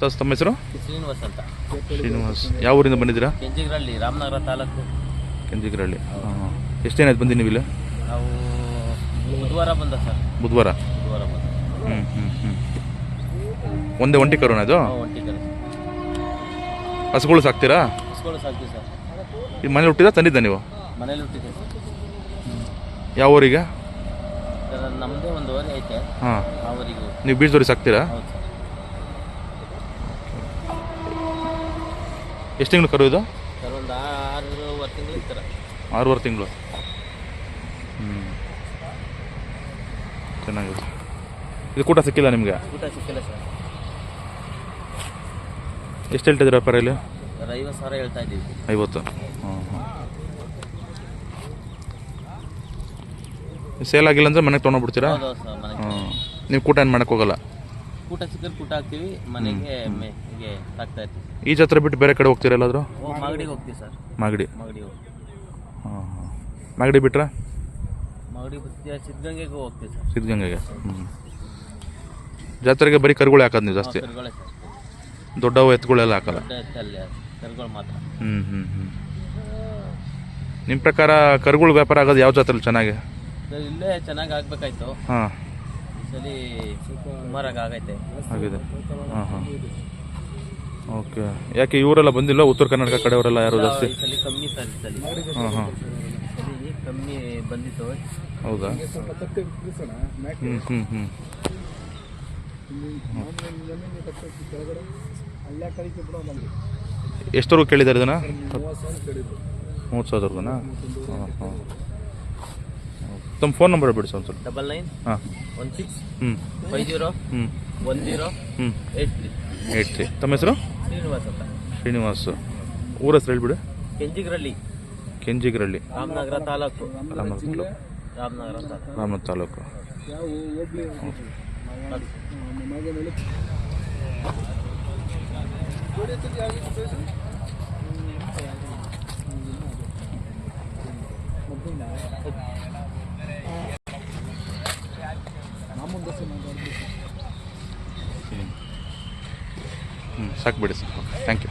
ತ- ತಮ್ಮ ಹೆಸರು? ಶ್ರೀನಿವಾಸ್ ಅಂತ. ಶ್ರೀನಿವಾಸ್. ಯಾವ ಊರಿಂದ ಬಂದಿದ್ದೀರಾ? ಕೆಂಜಿಗ್ರಹಳ್ಳಿ ರಾಮನಗರ ತಾಲೂಕು. ಕೆಂಜಿಗ್ರಹಳ್ಳಿ ಹಾಂ ಎಷ್ಟೇನಾಯ್ತು ಬಂದು ನೀವು ಇಲ್ಲಿ ನಾವು ಬುಧವಾರ ಬಂದ ಸರ್. ಬುಧವಾರ? ಬುಧವಾರ ಬಂದ. ಹ್ಞೂ ಹ್ಞೂ ಹ್ಞೂ ಒಂದೇ ಒಂಟಿ ಕರೋಣ ಅದು ಒಂಟಿ ಹಸುಗಳು ಸಾಕ್ತೀರಾ? ಸಾಕ್ತೀವಿ ಸರ್. ಈ ಮನೇಲಿ ಹುಟ್ಟಿದ ತಂದಿದ್ದ ನೀವು? ಮನೇಲಿ ಹುಟ್ಟಿದೆ ಯಾವ ಊರಿಗೆ? ಸರ್ ನಮ್ಮದೇ ಒಂದು ಓರಿ ಐತೆ. ಹಾಂ. ಆ ಊರಿಗೆ ನೀವು ಬೀಜದವ್ರಿಗೆ ಸಾಕ್ತೀರಾ? ಹೌದು ಸರ್. ಎಷ್ಟು ತಿಂಗಳು ಕರು ಇದು? ಸರ್ ಒಂದು ಆರೂವರೆ ತಿಂಗಳು ಇರ್ತಾರೆ ಆರೂವರೆ ತಿಂಗಳು. ಹ್ಞೂ ಚೆನ್ನಾಗಿದೆ. ಇದು ಕೂಟ ಸಿಕ್ಕಿಲ್ಲ ನಿಮಗೆ? ಊಟ ಸಿಕ್ಕಿಲ್ಲ ಸರ್. ಎಷ್ಟು ಹೇಳ್ತಿದ್ದೀರ ವ್ಯಾಪಾರ ಇಲ್ಲಿ? ಸರ್ ಐವತ್ತು ಸಾವಿರ ಹೇಳ್ತಾ ಇದ್ದೀವಿ. ಐವತ್ತು. ಹಾಂ ಹಾಂ ಸೇಲ್ ಆಗಿಲ್ಲ ಅಂದರೆ ಮನೆಗೆ ತೊಗೊಂಡ್ಬಿಡ್ತೀರಾ ಹೌದು ಸರ್ ಮನೆಗೆ ಹಾಂ ನೀವು ಕೂಟ ಏನು ಮಾಡೋಕ್ಕೆ ಹೋಗಲ್ಲ? ಊಟ ಸಿಕ್ಕರೆ ಊಟ ಹಾಕ್ತೀವಿ ಮನೆಗೆ ಮೆ- ಹೀಗೆ ಸಾಕ್ತಾ ಇರ್ತೀವಿ. ಈ ಜಾತ್ರೆ ಬಿಟ್ಟು ಬೇರೆ ಕಡೆ ಹೋಗ್ತೀರಾ ಎಲ್ಲಾದರೂ? ಓ ಮಾಗಡಿಗೆ ಹೋಗ್ತೀವಿ ಸರ್. ಮಾಗಡಿ. ಮಾಗಡಿ ಹೋಗ್ತೀವಿ. ಹಾಂ ಹಾಂ. ಮಾಗಡಿ ಬಿಟ್ರಾ? ಮಾಗಡಿ ಬಿಟ್ಟು ಸಿದ್ಧಗಂಗೆಗೂ ಹೋಗ್ತೀವಿ ಸರ್. ಸಿದ್ಧಗಂಗೆಗೆ ಹ್ಞೂ ಜಾತ್ರೆಗೆ ಬರೀ ಕರುಗಳು ಹಾಕೋದು ನೀವು ಜಾಸ್ತಿ? ದೊಡ್ಡ ಸರ್. ದೊಡ್ಡವು ಎತ್ತುಗಳೆಲ್ಲ ಹಾಕಲ್ಲ? ದೊಡ್ಡ ಎತ್ತಲ್ಲಿ ಕರುಗಳು ಮಾತ್ರ. ಹ್ಞೂ ಹ್ಞೂ ಹ್ಞೂ ನಿಮ್ಮ ಪ್ರಕಾರ ಕರುಗಳು ವ್ಯಾಪಾರ ಆಗೋದು ಯಾವ ಜಾತ್ರೆಲಿ ಚೆನ್ನಾಗಿ? ಸರ್ ಇಲ್ಲೇ ಚೆನ್ನಾಗಿ ಆಗ್ಬೇಕಾಯ್ತು. ಹಾಂ. ಸಲ ಸುಮಾರಾಗಿ ಆಗೈತೆ ಆಗಿದೆ. ಹಾಂ ಹಾಂ. ಓಕೆ. ಯಾಕೆ ಇವರೆಲ್ಲ ಬಂದಿಲ್ಲ? ಉತ್ತರ ಕರ್ನಾಟಕ ಕಡೆಯವರೆಲ್ಲ ಯಾರು ಜಾಸ್ತಿ? ಈ ಸಲ ಕಮ್ಮಿ ಸರ್ ಈ ಸಲ. ಹಾಂ ಹಾಂ. ಕಮ್ಮಿ ಬಂದಿತ್ತು. ಹೌದಾ? ಹ್ಞೂ ಹ್ಞೂ ಹ್ಞೂ ಎಷ್ಟವರೆಗೂ ಕೇಳಿದ್ದಾರೆ ಇದನ್ನು? ಮೂವತ್ತು ಸಾವಿರವರೆಗೂನಾ ಹಾಂ ಹಾಂ. ತಮ್ಮ ಫೋನ್ ನಂಬರ್ ಬಿಡಿಸು ಒಂದು ಸ್ವಲ್ಪ ಡಬಲ್ ನೈನ್ ಹಾಂ. ಒನ್ ಸಿಕ್ಸ್ ಹ್ಞೂ ಫೈವ್ ಜೀರೋ ಹ್ಞೂ ಒನ್ ಜೀರೋ ಹ್ಞೂ ಏಯ್ಟ್ ತ್ರೀ. Eight three. ತಮ್ಮ ಹೆಸರು? ಶ್ರೀನಿವಾಸ್ ಅಂತ. ಶ್ರೀನಿವಾಸ್. ಊರ ಹೆಸರು ಹೇಳ್ಬಿಡು. ಕೆಂಜಿಗ್ರಳ್ಳಿ. ಕೆಂಜಿಗ್ರಳ್ಳಿ. ರಾಮನಗರ ತಾಲೂಕು. ರಾಮನಗರ ತಾಲೂಕು. ರಾಮನಗರ ತಾಲೂಕು. ರಾಮನಗರ ಹ್ಞೂ ಸಾಕು ಬಿಡಿ ಸರ್. Okay thank you